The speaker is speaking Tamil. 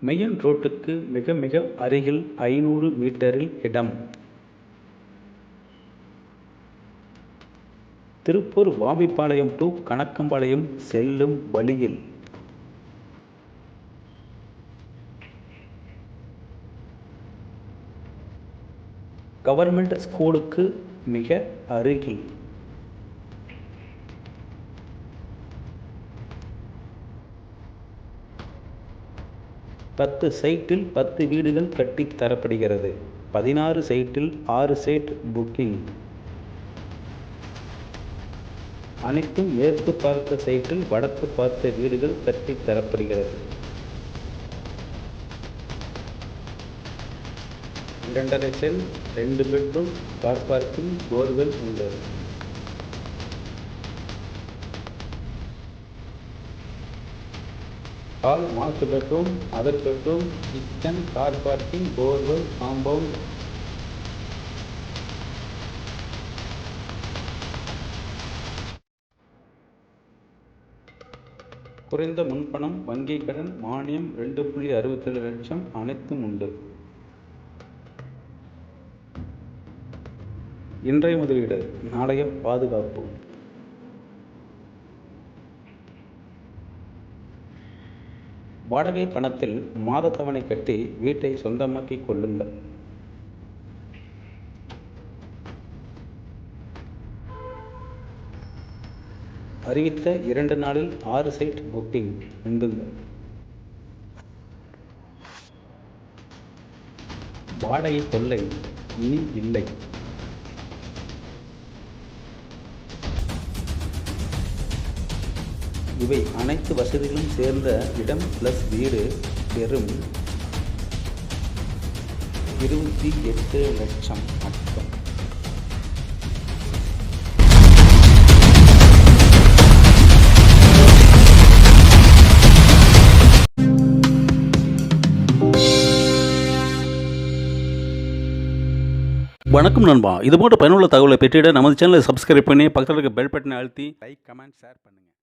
மெயின் ரோட்டுக்கு மிக மிக அருகில் ஐநூறு மீட்டரில் இடம். திருப்பூர் வாமிப்பாளையம் டு கணக்கம்பாளையம் செல்லும் வழியில். கவர்மெண்ட் ஸ்கூலுக்கு மிக அருகில். பத்து சைட்டில் பத்து வீடுகள் கட்டித் தரப்படுகிறது. பதினாறு சைட்டில் ஆறு சைட் புக்கிங். அனைத்தும் மேற்கு பார்த்த சைட்டில் வடக்கு பார்த்த வீடுகள் கட்டித் தரப்படுகிறது. இரண்டரை செல் ரெண்டு பெட்ரூம் கார் பார்க்கிங் போர்வெல் உள்ளது. Hall master bedroom other bedroom kitchen car parking borewell compound குறைந்த முன்பணம் வங்கி கடன் மானியம் ரெண்டு புள்ளி அறுபத்தேழு லட்சம் அனைத்தும் உண்டு. இன்றைய முதலீடு நாளைய பாதுகாப்பு. வாடகை பணத்தில் மாத தவணை கட்டி வீட்டை சொந்தமாக்கிக் கொள்ளுங்கள் அறிவித்த இரண்டு நாளில் ஆறு சைட் புக்கிங் உண்டுங்கள் வாடகை தொல்லை இனி இல்லை. இவை அனைத்து வசதிகளும் சேர்ந்த இடம் பிளஸ் வீடு பெறும் இருபத்தி எட்டு லட்சம் மட்டும். வணக்கம் நண்பா. இது போன்ற பயனுள்ள தகவலை பெற்றிட நமது சேனலை சப்ஸ்கிரைப் பண்ணி பக்கத்தில் இருக்க பெல் பட்டனை அழுத்தி லைக் கமெண்ட் ஷேர் பண்ணுங்கள்